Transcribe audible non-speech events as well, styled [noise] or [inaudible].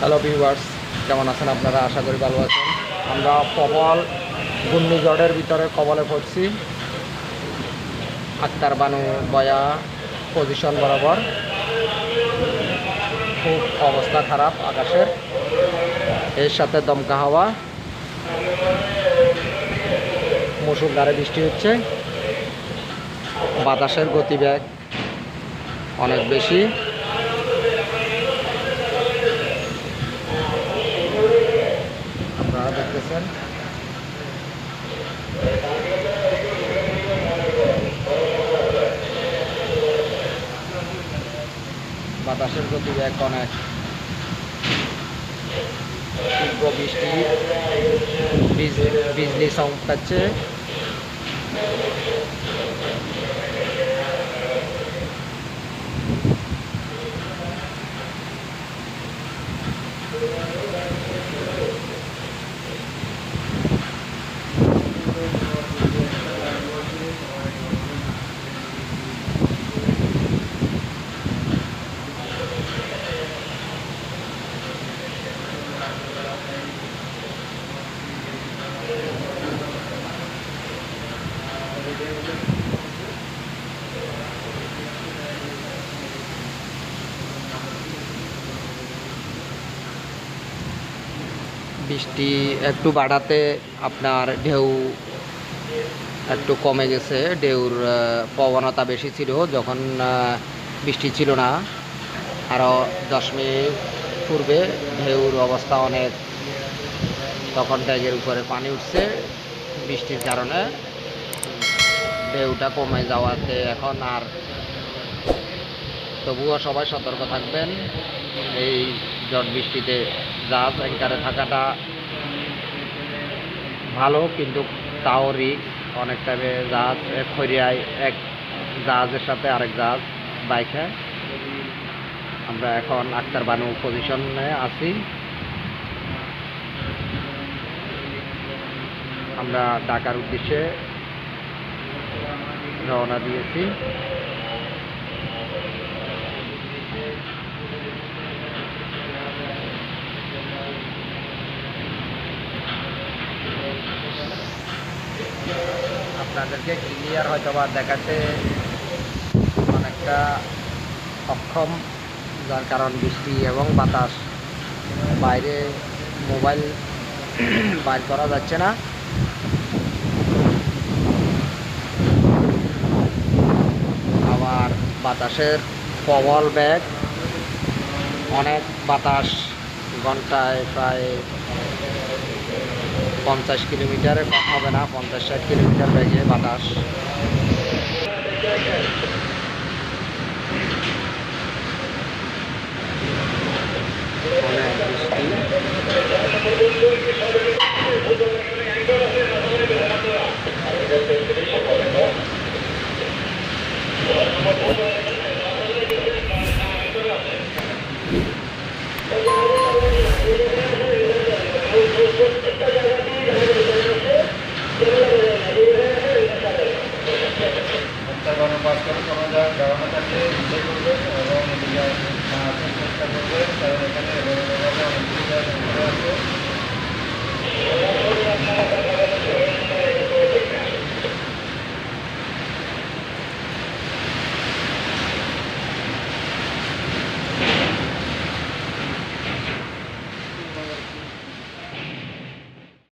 Hello viewers কেমন আছেন আপনারা? আশা করি ভালো আছেন। আমরা প্রবল ঘূর্ণিঝড়ের ভিতরে কবলে পড়ছি। আক্তার বানু বয়া পজিশন বরাবর। খুব অবস্থা খারাপ আকাশের। এর সাথে দমকা হাওয়া। মুসুলধারে বৃষ্টি হচ্ছে। বাতাসের গতিবেগ অনেক বেশি আপনারা দেখতেছেন বাতাসের গতিবেগ অনেক। তীব্র বৃষ্টি বিজ- বিজলি সাউন্ড বৃষ্টি একটু বাড়াতে আপনার ঢেউ একটু কমে গেছে। ঢেউর প্রবণতা বেশি ছিল যখন বৃষ্টি ছিল না। আরও দশ মিনিট পূর্বে ঢেউর অবস্থা অনেক। তখন ট্যাগের উপরে পানি উঠছে। বৃষ্টির কারণে ঢেউটা কমে যাওয়াতে এখন আর তবুও সবাই সতর্ক থাকবেন। এই ঝড় বৃষ্টিতে জাহাজ অ্যাঙ্কারে থাকাটা ভালো, কিন্তু তাও রিস্ক অনেক টাইমে জাহাজ খরিয়ায় এক জাহাজের সাথে আরেক জাহাজ বাইকে। আমরা এখন আক্তার বানু পজিশনে আছি। আমরা ঢাকার উদ্দেশ্যে রওনা দিয়েছি। আপনাদেরকে ক্লিয়ার হয়তো বা দেখাতে অনেকটা অক্ষম, যার কারণ বৃষ্টি এবং বাতাস। বাইরে মোবাইল [clears throat] বাইর করা যাচ্ছে না। বাতাসের প্রবল ব্যাগ অনেক বাতাস ঘন্টায় প্রায় পঞ্চাশ কিলোমিটারে কম হবে না, পঞ্চাশ ষাট কিলোমিটার বেগে বাতাস। অনেক বৃষ্টি। Thank you.